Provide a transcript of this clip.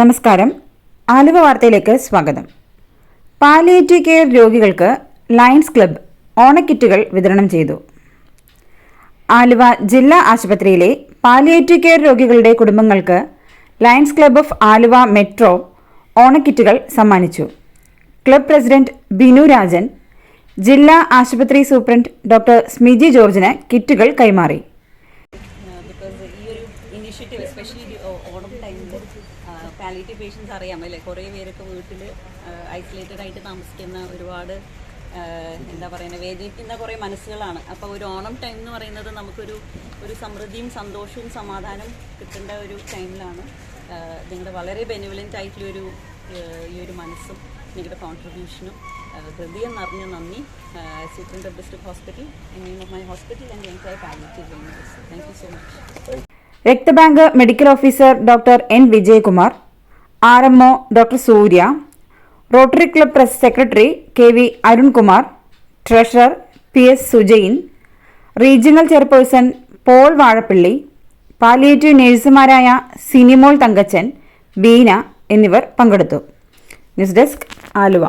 നമസ്കാരം. ആലുവ വാർത്തയിലേക്ക് സ്വാഗതം. പാലിയേറ്റീവ് കെയർ രോഗികൾക്ക് ലയൺസ് ക്ലബ് ഓണക്കിറ്റുകൾ വിതരണം ചെയ്തു. ആലുവ ജില്ലാ ആശുപത്രിയിലെ പാലിയേറ്റീവ് കെയർ രോഗികളുടെ കുടുംബങ്ങൾക്ക് Lions club of Aluva metro ഓണക്കിറ്റുകൾ സമ്മാനിച്ചു. ക്ലബ് പ്രസിഡന്റ് ബിനു രാജൻ ജില്ലാ ആശുപത്രി സൂപ്രണ്ട് ഡോക്ടർ സ്മിജി ജോർജിന് കിറ്റുകൾ കൈമാറി. ഇനിഷ്യേറ്റീവ് എസ്പെഷ്യലി ഓണം ടൈമിൽ പാലിറ്റീവ് പേഷ്യൻസ് അറിയാം അല്ലേ കുറേ പേരൊക്കെ വീട്ടിൽ ഐസൊലേറ്റഡ് ആയിട്ട് താമസിക്കുന്ന ഒരുപാട് എന്താ പറയുന്നത് വേദനിക്കുന്ന കുറേ മനസ്സുകളാണ്. അപ്പോൾ ഒരു ഓണം ടൈം എന്ന് പറയുന്നത് നമുക്കൊരു ഒരു സമൃദ്ധിയും സന്തോഷവും സമാധാനവും കിട്ടേണ്ട ഒരു ടൈമിലാണ് നിങ്ങളുടെ വളരെ ബെനിവലന്റ് ആയിട്ടുള്ളൊരു ഈ ഒരു മനസ്സും നിങ്ങളുടെ കോൺട്രിബ്യൂഷനും ഹൃദയം നിറഞ്ഞ നന്ദി. Superintendent of district hospital my hospital and എന്റെ palliative thank you so much രക്തബാങ്ക് medical officer doctor N Vijayakumar R M O doctor Surya Rotary club press secretary K V Arunkumar treasurer P S Sujain regional chairperson Paul Vazhappally palliative നഴ്സുമാരായ Sinimol Thankachan Beena എന്നിവർ പങ്കെടുത്തു. News desk Aluva.